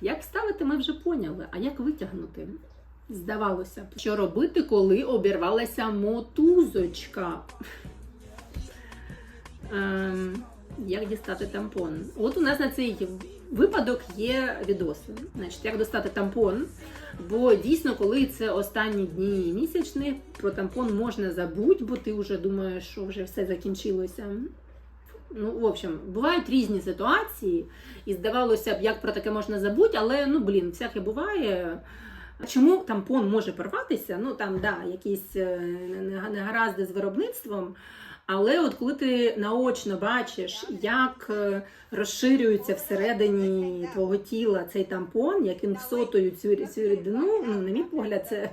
Як ставити, ми вже поняли. А як витягнути? Здавалося б, що робити, коли обірвалася мотузочка? Ем, як дістати тампон? От у нас на цей випадок є відоси. Значить, як достати тампон? Бо дійсно, коли це останні дні місячних, про тампон можна забути, бо ти вже думаєш, що вже все закінчилося. Ну, в общем, бувають різні ситуації, і здавалося б, як про таке можна забути, але ну блін, всяке буває. Чому тампон може порватися? Ну там да, якісь е, негаразди з виробництвом. Але от коли ти наочно бачиш, як е, розширюється всередині твого тіла цей тампон, як він всотує цю, цю рідину, ну, на мій погляд, це,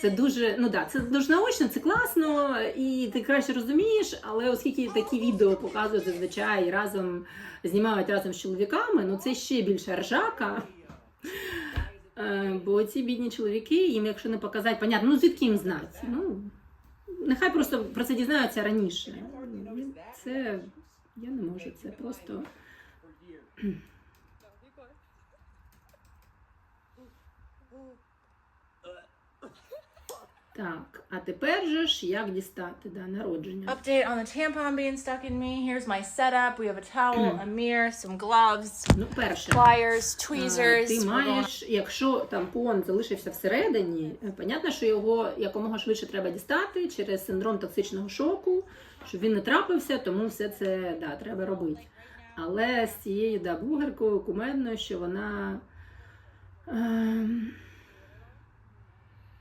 це дуже ну да, це дуже наочно, це класно, і ти краще розумієш. Але оскільки такі відео показують зазвичай разом знімають разом з чоловіками, ну це ще більше ржака. Е, Бо ці бідні чоловіки, їм, якщо не показати, понятно, ну звідки їм знати? Ну, нехай просто про це дізнаються раніше. Це я не можу, це просто. Так, а тепер же ж як дістати да, народження? Update on the tampon being stuck in me. Here's my setup. We have a towel, a mirror, some gloves, Ну, перше. pliers, tweezers. Ти маєш, якщо тампон залишився всередині, е, понятно, що його якомога швидше треба дістати через синдром токсичного шоку, щоб він не трапився, тому все це да, треба робити. Але з цією да, блогеркою кумедною, що вона е,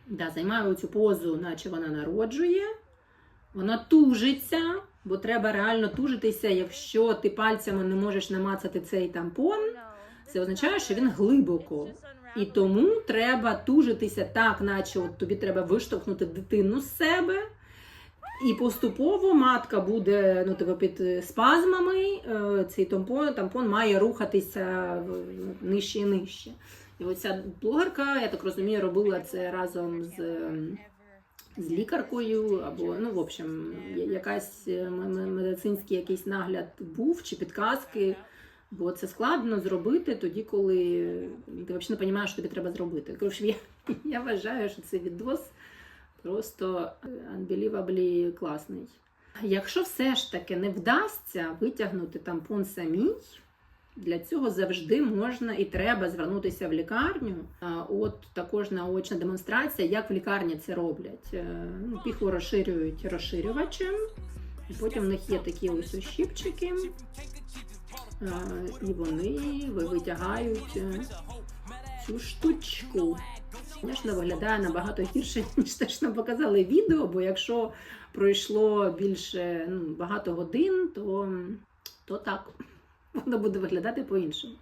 да, займає цю позу, наче вона народжує, вона тужиться, бо треба реально тужитися, якщо ти пальцями не можеш намацати цей тампон. Це означає, що він глибоко. І тому треба тужитися так, наче от тобі треба виштовхнути дитину з себе. І поступово матка буде ну, типу, під спазмами, е, цей тампон, тампон має рухатися нижче і нижче. І оця блогерка, я так розумію, робила це разом з, з лікаркою, або, ну, в общем, якась е, медицинський якийсь нагляд був чи підказки. Бо це складно зробити тоді, коли ти взагалі не розумієш, що тобі треба зробити. Коротше, я, я вважаю, що цей відос просто unbelievably класний. Якщо все ж таки не вдасться витягнути тампон самій, для цього завжди можна і треба звернутися в лікарню. От також наочна демонстрація, як в лікарні це роблять. Е, Ну, розширюють розширювачем, потім в них є такі ось ощіпчики. Е, І вони витягають е, цю штучку. Звісно, виглядає набагато гірше, ніж те, що нам показали відео, бо якщо пройшло більше ну, багато годин, то, то так, воно буде виглядати по-іншому.